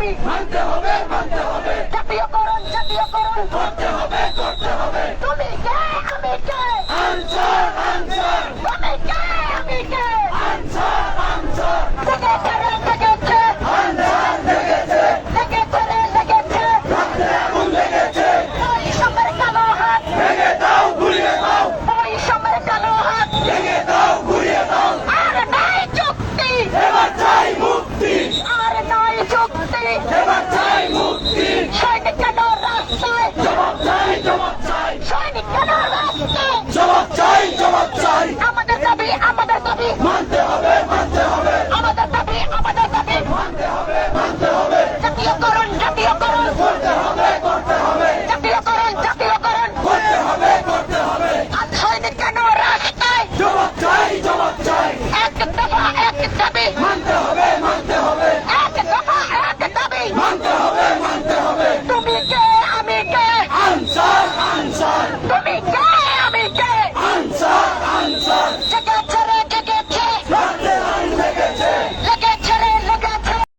আমাদের হবে জাতীয়করণ জাতীয়করণ। করতে হবে করতে কে মুক্তি মুক্তি রাস্তায়। জবাব চাই জবাব